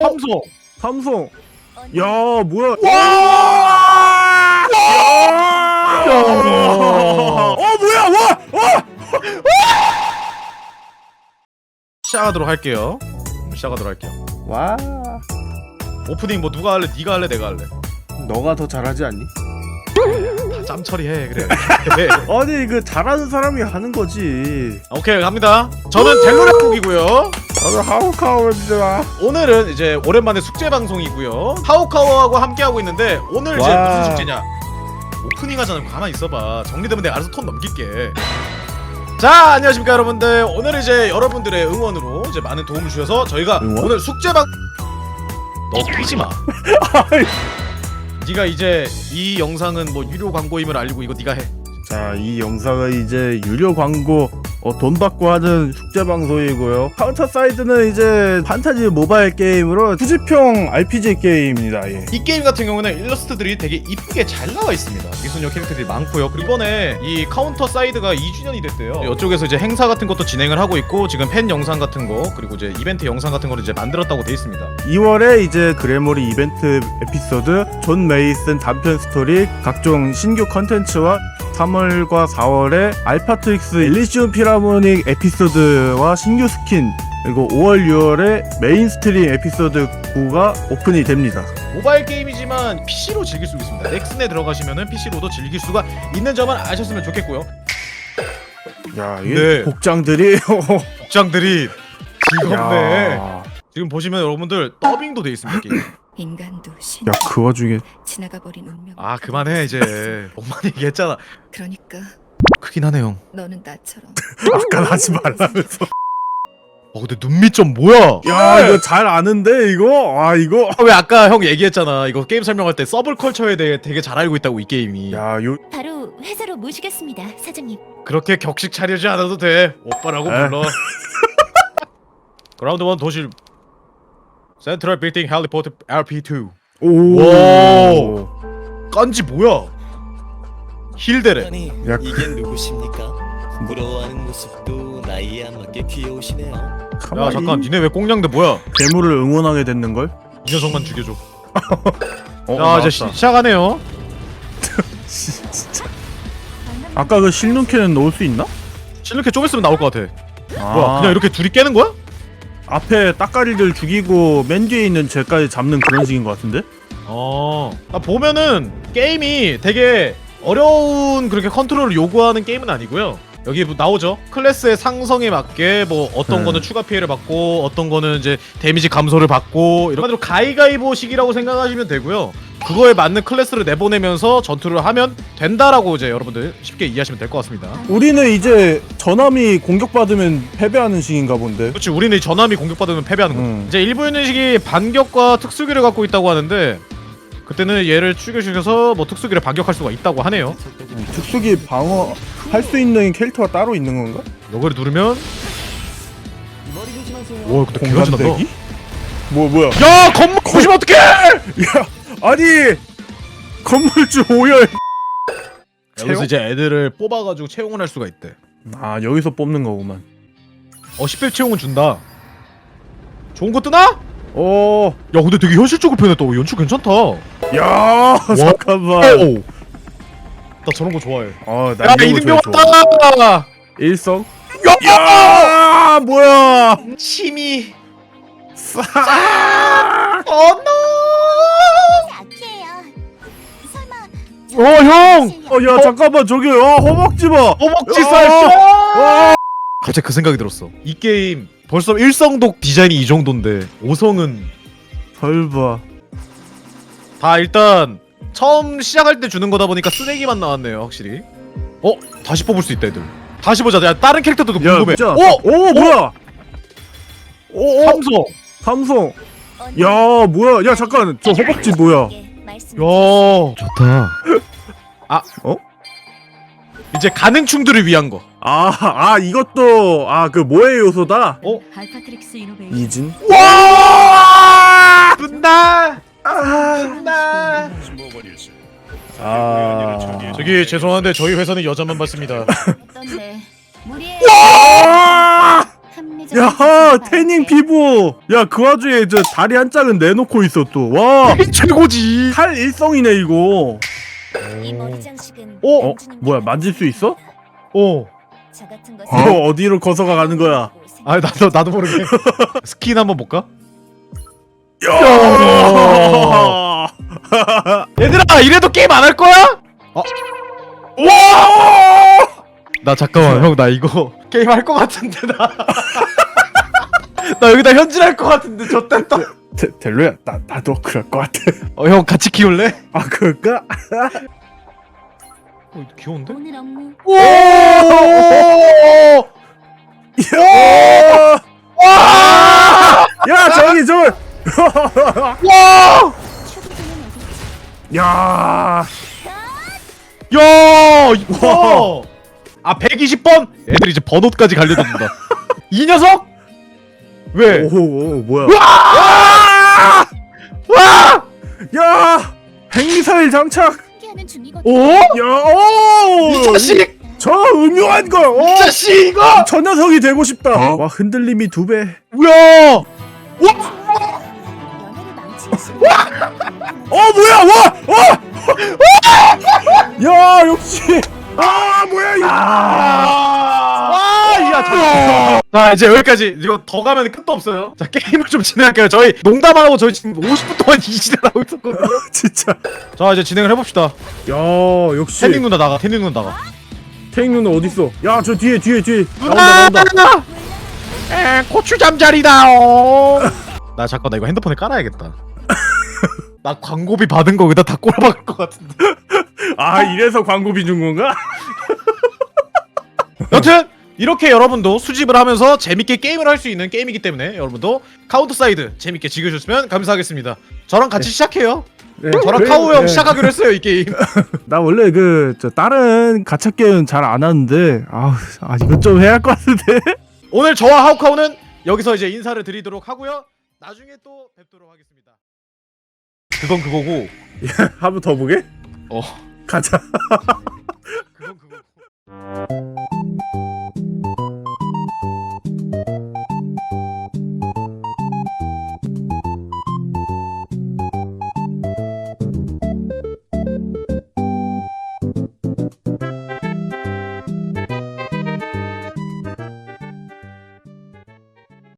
삼성 삼성 야 뭐야 와! 어 뭐야 와 와! 시작하도록 할게요. 시작하도록 할게요. 와 오프닝 뭐 누가 할래? 네가 할래? 내가 할래? 너가 더 잘하지 않니? 다 짬 처리해 그래. 네. 아니 그 잘하는 사람이 하는 거지 오케이 갑니다. 저는 델로레국이고요. 나도 하우카우입니다 오늘은 이제 오랜만에 숙제 방송이고요. 하우카우하고 함께 하고 있는데 오늘 이제 와. 무슨 숙제냐? 오프닝 하잖아. 가만 히 있어봐. 정리되면 내가 알아서 톤 넘길게. 자 안녕하십니까 여러분들. 오늘 이제 여러분들의 응원으로 이제 많은 도움을 주셔서 저희가 응원? 오늘 숙제 방. 너 뛰지 마. 네가 이제 이 영상은 뭐 유료 광고임을 알고 이거 네가 해. 자 이 영상은 이제 유료 광고 어, 돈 받고 하는 숙제 방송이고요 카운터 사이드는 이제 판타지 모바일 게임으로 후지평 RPG 게임입니다 예. 이 게임 같은 경우는 일러스트들이 되게 이쁘게 잘 나와 있습니다. 미소녀 캐릭터들이 많고요. 그리고 이번에 이 카운터 사이드가 2주년이 됐대요. 이쪽에서 이제 행사 같은 것도 진행을 하고 있고 지금 팬 영상 같은 거 그리고 이제 이벤트 영상 같은 거를 이제 만들었다고 돼 있습니다. 2월에 이제 그래모리 이벤트 에피소드 존 메이슨 단편 스토리 각종 신규 컨텐츠와 3월과 4월에 알파트릭스 일리시움 피라모닉 에피소드와 신규 스킨 그리고 5월 6월에 메인스트림 에피소드 9가 오픈이 됩니다 모바일 게임이지만 PC로 즐길 수 있습니다. 넥슨에 들어가시면은 PC로도 즐길 수가 있는 점을 아셨으면 좋겠고요. 야 이게 네. 복장들이 복장들이 즐겁네. 야, 지금 보시면 여러분들 더빙도 돼 있습니다. 게임. 인간도 신 야, 그 와중에 지나가 버린 운명. 아 그만해 이제. 많이 얘기했잖아. 그러니까 크긴 하네 형. 너는 나처럼 아까 하지 말라면서 어 근데 눈밑 좀 뭐야? 야 이거 잘 아는데 이거 아 이거 아, 왜 아까 형 얘기했잖아 이거 게임 설명할 때 서블컬처에 대해 되게 잘 알고 있다고 이 게임이 야요 바로 회사로 모시겠습니다, 사장님. 그렇게 격식 차리지 않아도 돼 오빠라고 에. 불러 그라운드 1 도실 센트럴 빌딩 헬리포트 RP2 오. 깐지 뭐야 힐데레 아니 야, 이게 누구십니까? 부러워하는 모습도 나이에 안 맞게 귀여우시네요. 야 잠깐 니네 왜 꽁냥대 뭐야 괴물을 응원하게 됐는 걸? 이 녀석만 죽여줘 어, 야 이제 시, 시작하네요 진짜. 아까 그 실눈캐는 넣을 수 있나? 실력해 좀 있으면 나올 것 같아 아, 뭐야 그냥 이렇게 둘이 깨는 거야? 앞에 따까리들 죽이고 맨 뒤에 있는 쟤까지 잡는 그런 식인 것 같은데? 어. 아, 보면은 게임이 되게 어려운 그렇게 컨트롤을 요구하는 게임은 아니고요. 여기 뭐 나오죠. 클래스의 상성에 맞게 뭐 어떤 네. 거는 추가 피해를 받고 어떤 거는 이제 데미지 감소를 받고 이런 식으로 가위가위보식이라고 생각하시면 되고요. 그거에 맞는 클래스를 내보내면서 전투를 하면 된다라고 이제 여러분들 쉽게 이해하시면 될 것 같습니다. 우리는 이제 전함이 공격받으면 패배하는 식인가 본데. 그렇지 우리는 이 전함이 공격받으면 패배하는 거죠. 음. 이제 일부 유닛이 반격과 특수기를 갖고 있다고 하는데 그때는 얘를 추격시켜서 뭐 특수기를 반격할 수가 있다고 하네요. 특수기 방어 할 수 있는 캐릭터가 따로 있는 건가? 요거를 누르면 와 근데 공간대기? 뭐 뭐야? 야 건물 보시면 어떡해 야 아니 건물주 오열. 여기서 이제 애들을 뽑아가지고 채용을 할 수가 있대 아 여기서 뽑는 거구만. 어 10배 채용은 준다 좋은 거 뜨나? 오, 야 근데 되게 현실적으로 표현했다 어, 연출 괜찮다 오, 야 잠깐만. 나 저런 거 좋아해 어, 나야 이등병. 왔다 일성. 야 뭐야? 침이 싸. 어 어 형! 어, 야 잠깐만 저기 야 허벅지 봐. 허벅지 야! 살 와. 갑자기 그 생각이 들었어 이 게임 벌써 1성독 디자인이 이 정도인데 5성은 설봐. 다 일단 처음 시작할 때 주는 거다 보니까 쓰레기만 나왔네요 확실히 어? 다시 뽑을 수 있다 애들 다시 보자 야 다른 캐릭터도 야 궁금해 진짜. 어? 오 뭐야? 오, 오 삼성 삼성. 야 뭐야? 야 잠깐 저 허벅지 뭐야? 야 좋다 아 어? 이제 가능충들을 위한 거 아, 아 이것도 아그 뭐의 요소다? 어? 알파트릭스 이노베이션. 이진. 와! 분다! 분다! 아. 저기 죄송한데 저희 회사는 여자만 받습니다 어떤데? 무리해. 아! 합리적 야 태닝 피부 야 그 와중에 저 다리 한 짝은 내놓고 있어 또와탈 최고지. 일성이네 이거 이 머리 장식은 어? 뭐야, 만질 수 있어? 어. 저 같은 것은 어 어디로 거서가 가는 거야 아 나도 나도 모르게 스킨 한번 볼까? 야 얘들아 이래도 게임 안 할 거야? 어? 와! 나 잠깐만 형 나 이거 게임 할 거 같은데 나. 나 여기다 현질할 거 같은데 좆됐다. 데, 델로야 나 나도 그럴 것 같아 어 형 같이 키울래? 아 그럴까? 어 귀여운데? 오늘 업무 오! 야! 야 저기 저 와! 출근은 어디 야! 야 이거 아 120번 애들이 이제 번호까지 갈려듣는다 이 녀석 왜? 오, 오 뭐야? 와! 와! 야! 핵미사일 장착! 함께하는 중이거든 오? 야! 오! 이 자식! 저 음흉한 거! 어? 이 자식 이거! 저 녀석이 되고 싶다. 와 흔들림이 두 배. 뭐야? 연애를 망치는 순간 어 뭐야? 와! 와! 야 역시. 아 뭐야 이거? 와, 야, 자, 자 이제 여기까지. 이거 더 가면 끝도 없어요. 자 게임을 좀 진행할게요. 저희 농담 안 하고 저희 지금 50분 동안 이 시대를 하고 있었거든요. 진짜. 자 이제 진행을 해봅시다. 야 역시. 태닝 누나 나가. 태닝 누나 나가. 태닝 누나 어디 있어? 야 저 뒤에 뒤에 뒤에. 나온다 나온다. 에, 고추 잠자리다오. 나 잠깐 나 이거 핸드폰에 깔아야겠다. 나 광고비 받은 거 여기다 다 꼬라박을 것 같은데. 아 이래서 광고비 준 건가? 여튼 이렇게 여러분도 수집을 하면서 재밌게 게임을 할 수 있는 게임이기 때문에 여러분도 카운터 사이드 재밌게 즐겨주셨으면 감사하겠습니다. 저랑 같이 시작해요. 네, 저랑 그래, 카우 형 네. 시작하기로 했어요 이 게임. 나 원래 그 저 다른 가챠 게임 잘 안 하는데 아, 아 이거 좀 해야 할 것 같은데. 오늘 저와 하우카우는 여기서 이제 인사를 드리도록 하고요. 나중에 또 뵙도록 하겠습니다. 그건 그거고 한 번 더 보게? 어. 가자.